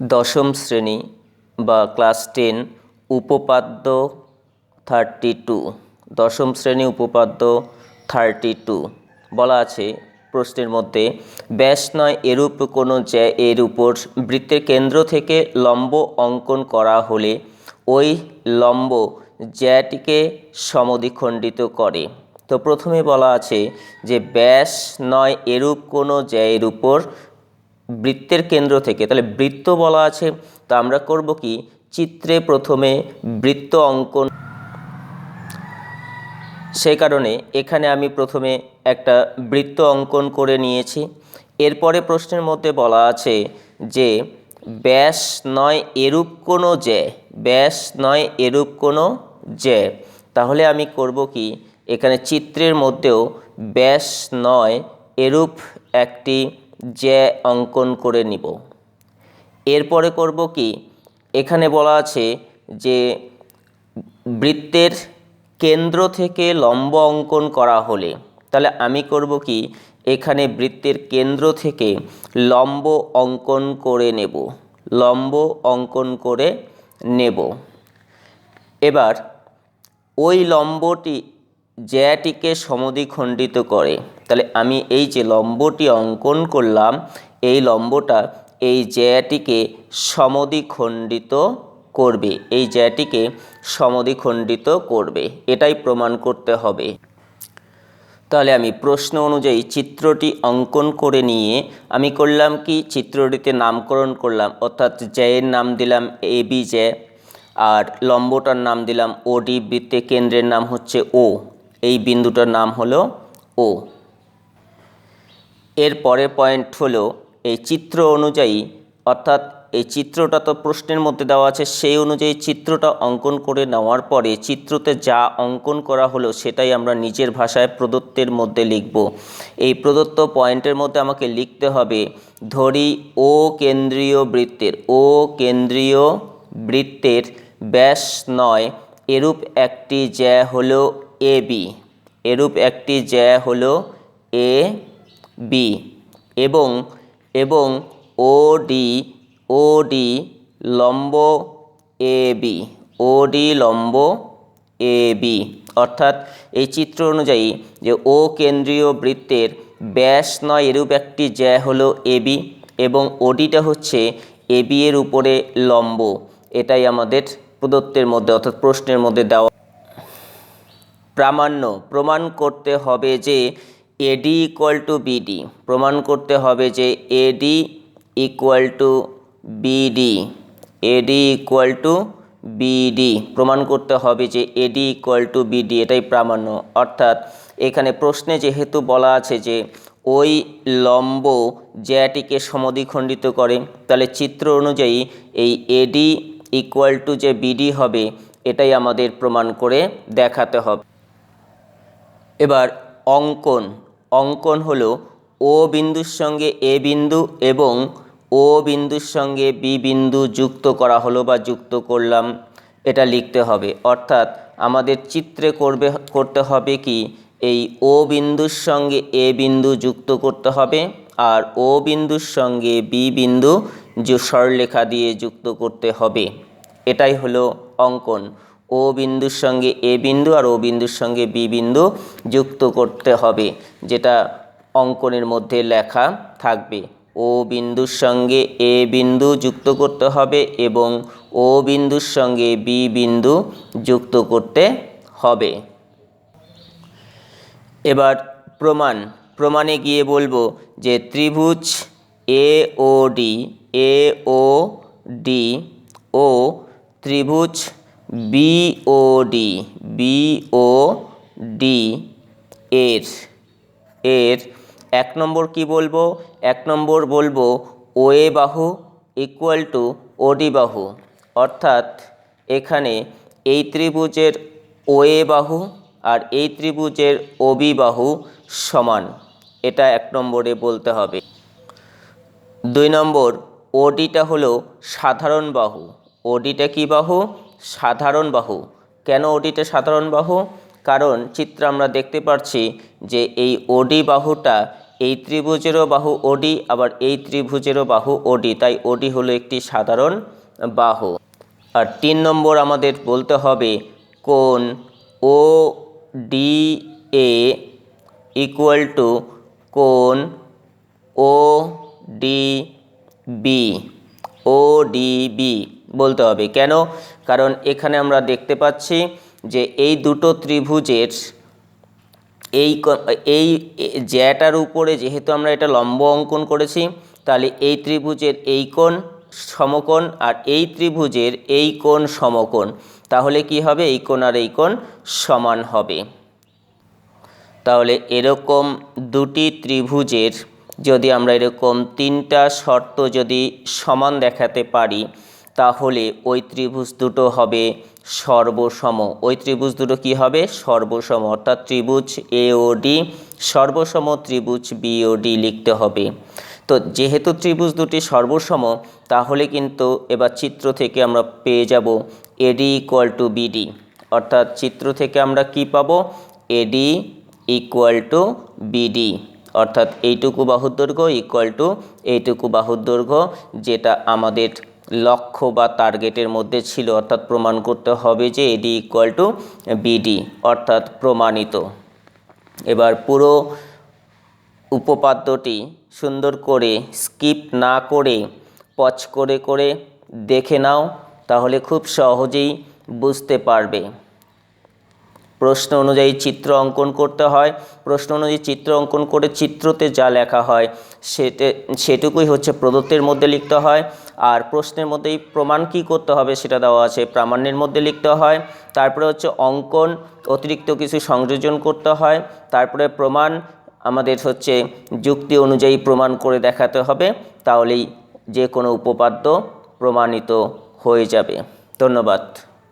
দশম শ্রেণি বা ক্লাস টেন উপপাদ্য থার্টি টু। দশম শ্রেণি উপপাদ্য থার্টি টু। বলা আছে প্রশ্নের মধ্যে, ব্যাস নয় এরূপ কোনো জ্যা এর উপর বৃত্তের কেন্দ্র থেকে লম্ব অঙ্কন করা হলে ওই লম্ব জ্যাটিকে সমদ্বিখণ্ডিত করে। তো প্রথমে বলা আছে যে ব্যাস নয় এরূপ কোনো জ্যায়ের উপর বৃত্তের কেন্দ্র থেকে, তাহলে বৃত্ত বলা আছে, তো আমরা করব কি? চিত্রে প্রথমে বৃত্ত অঙ্কন। সেই কারণে এখানে আমি প্রথমে একটা বৃত্ত অঙ্কন করে নিয়েছি। এরপরে প্রশ্নের মধ্যে বলা আছে যে, ব্যাস নয় এরূপ কোনো জ্যা ব্যাস নয় এরূপ কোনো জ্যা তাহলে আমি করব কি? এখানে চিত্রের মধ্যেও ব্যাস নয় এরূপ একটি জ্যা অঙ্কন করে নিব। এরপরে করব কি, এখানে বলা আছে যে বৃত্তের কেন্দ্র থেকে লম্ব অঙ্কন করা হলে, তাহলে আমি করব কি, এখানে বৃত্তের কেন্দ্র থেকে লম্ব অঙ্কন করে নেব, লম্ব অঙ্কন করে নেব। এবার ওই লম্বটি জ্যাটিকে সমদ্বিখণ্ডিত করে, তাহলে আমি এই যে লম্বটি অঙ্কন করলাম এই লম্বটা এই জ্যাটিকে সমদ্বিখণ্ডিত করবে। এই জ্যাটিকে সমদ্বিখণ্ডিত করবে। এটাই প্রমাণ করতে হবে। তাহলে আমি প্রশ্ন অনুযায়ী চিত্রটি অঙ্কন করে নিয়ে আমি করলাম কি? চিত্রটিতে নামকরণ করলাম, অর্থাৎ জ্যায়ের নাম দিলাম এ বি জ্যা আর লম্বটার নাম দিলাম ও ডি বৃত্তে কেন্দ্রের নাম হচ্ছে ও এই বিন্দুটার নাম হলো ও এর পরের পয়েন্ট হলো এই চিত্র অনুযায়ী, অর্থাৎ এই চিত্রটা তো প্রশ্নের মধ্যে দেওয়া আছে, সেই অনুযায়ী চিত্রটা অঙ্কন করে নেওয়ার পরে চিত্রতে যা অঙ্কন করা হলো সেটাই আমরা নিজের ভাষায় প্রদত্তের মধ্যে লিখব। এই প্রদত্ত পয়েন্টের মধ্যে আমাকে লিখতে হবে, ধরি ও কেন্দ্রীয় বৃত্তের, ও কেন্দ্রীয় বৃত্তের ব্যাস নয়, এরূপ একটি জ্যা হলো এ বি, এরূপ একটি জ্যা হলো এ বি এবং এবং ও ডি ও ডি লম্ব এ বি ও ডি লম্ব এ বি অর্থাৎ এই চিত্র অনুযায়ী যে ও কেন্দ্রীয় বৃত্তের ব্যাস নয়, এরূপ একটি জ্যা হলো এ বি এবং ওডিটা হচ্ছে এ বি এর উপরে লম্ব। এটাই আমাদের প্রদত্তের মধ্যে অর্থাৎ প্রশ্নের মধ্যে দেওয়া। প্রামাণ্য প্রমাণ করতে হবে যে এডি ইকুয়াল টু বিডি প্রমাণ করতে হবে যে AD equal to BD AD equal to BD প্রমাণ করতে হবে যে এডি ইকুয়াল টু বিডি এটাই প্রামাণ্য। অর্থাৎ এখানে প্রশ্নে যেহেতু বলা আছে যে ওই লম্ব জ্যাটিকে সমদ্বিখণ্ডিত করে, তাহলে চিত্র অনুযায়ী এই এডি ইকুয়াল টু যে বিডি হবে, এটাই আমাদের প্রমাণ করে দেখাতে হবে। এবার অঙ্কন। অঙ্কন হল ও বিন্দুর সঙ্গে এ বিন্দু এবং ও বিন্দুর সঙ্গে বি বিন্দু যুক্ত করা হলো বা যুক্ত করলাম। এটা লিখতে হবে। অর্থাৎ আমাদের চিত্রে করবে, করতে হবে কি? এই ও বিন্দুর সঙ্গে এ বিন্দু যুক্ত করতে হবে আর ও বিন্দুর সঙ্গে বি বিন্দু যে সরলেখা দিয়ে যুক্ত করতে হবে। এটাই হলো অঙ্কন। ও বিন্দুর সঙ্গে এ বিন্দু আর ও বিন্দুর সঙ্গে বি বিন্দু যুক্ত করতে হবে, যেটা অঙ্কনের মধ্যে লেখা থাকবে। ও বিন্দুর সঙ্গে এ বিন্দু যুক্ত করতে হবে এবং ও বিন্দুর সঙ্গে বি বিন্দু যুক্ত করতে হবে। এবার প্রমাণ, প্রমাণে গিয়ে বলব যে ত্রিভুজ এ ও ডি, এ ও ডি ও ত্রিভুজ বিওডি বিওডি এর এর এক নম্বর কি বলব? এক নম্বর বলব ওএ বাহু ইকুয়াল টু ওডি বাহু। অর্থাৎ এখানে এই ত্রিভুজের ওএ বাহু আর এই ত্রিভুজের ওবি বাহু সমান। এটা এক নম্বরে বলতে হবে। দুই নম্বর ওডিটা হলো সাধারণ বাহু। ওডিটা কি বাহু? সাধারণ বাহু। কেন ওডিটা সাধারণ বাহু? কারণ চিত্র আমরা দেখতে পাচ্ছি যে এই ওডি বাহুটা এই ত্রিভুজেরও বাহু ওডি আবার এই ত্রিভুজেরও বাহু ওডি তাই ওডি হলো একটি সাধারণ বাহু। আর তিন নম্বর আমাদের বলতে হবে কোন O D A equal to কোন O D B O D B বলতে হবে। কেন? কারণ এখানে আমরা দেখতে পাচ্ছি যে এই দুটো ত্রিভুজের এই এই জ্যাটার উপরে যেহেতু আমরা এটা লম্ব অঙ্কন করেছি, তাহলে এই ত্রিভুজের এই কোণ সমকোণ আর এই ত্রিভুজের এই কোণ সমকোণ। তাহলে কি হবে? এই কোণ আর এই কোণ সমান হবে। তাহলে এরকম দুটি ত্রিভুজের যদি আমরা এরকম তিনটা শর্ত যদি সমান দেখাতে পারি তাহলে ওই ত্রিভুজ দুটো হবে সর্বসম। ওই ত্রিভুজ দুটো কি হবে? সর্বসম। অর্থাৎ ত্রিভুজ এ ও ডি সর্বসম ত্রিভুজ বি ও ডি লিখতে হবে। তো যেহেতু ত্রিভুজ দুটি সর্বসম, তাহলে কিন্তু এবার চিত্র থেকে আমরা পেয়ে যাব এডি ইকুয়াল টু বিডি অর্থাৎ চিত্র থেকে আমরা কি পাবো? এডি ইকুয়াল টু বিডি অর্থাৎ এইটুকু বাহুর দৈর্ঘ্য ইকুয়াল টু এইটুকু বাহুর দৈর্ঘ্য, যেটা আমাদের লক্ষ্য বা টার্গেটের মধ্যে ছিল, অর্থাৎ প্রমাণ করতে হবে যে এডি ইকুয়াল টু বিডি অর্থাৎ প্রমাণিত। এবার পুরো উপপাদ্যটি সুন্দর করে স্কিপ না করে পচ করে করে দেখে নাও, তাহলে খুব সহজেই বুঝতে পারবে। প্রশ্ন অনুযায়ী চিত্র অঙ্কন করতে হয়। প্রশ্ন অনুযায়ী চিত্র অঙ্কন করে চিত্রতে যা লেখা হয় সেতে সেটুকুই হচ্ছে প্রদত্তের মধ্যে লিখতে হয়। আর প্রশ্নের মধ্যেই প্রমাণ কি করতে হবে সেটা দেওয়া আছে, প্রামাণ্যের মধ্যে লিখতে হয়। তারপরে হচ্ছে অঙ্কন, অতিরিক্ত কিছু সংযোজন করতে হয়। তারপরে প্রমাণ, আমাদের হচ্ছে যুক্তি অনুযায়ী প্রমাণ করে দেখাতে হবে। তাহলেই যে কোনো উপপাদ্য প্রমাণিত হয়ে যাবে। ধন্যবাদ।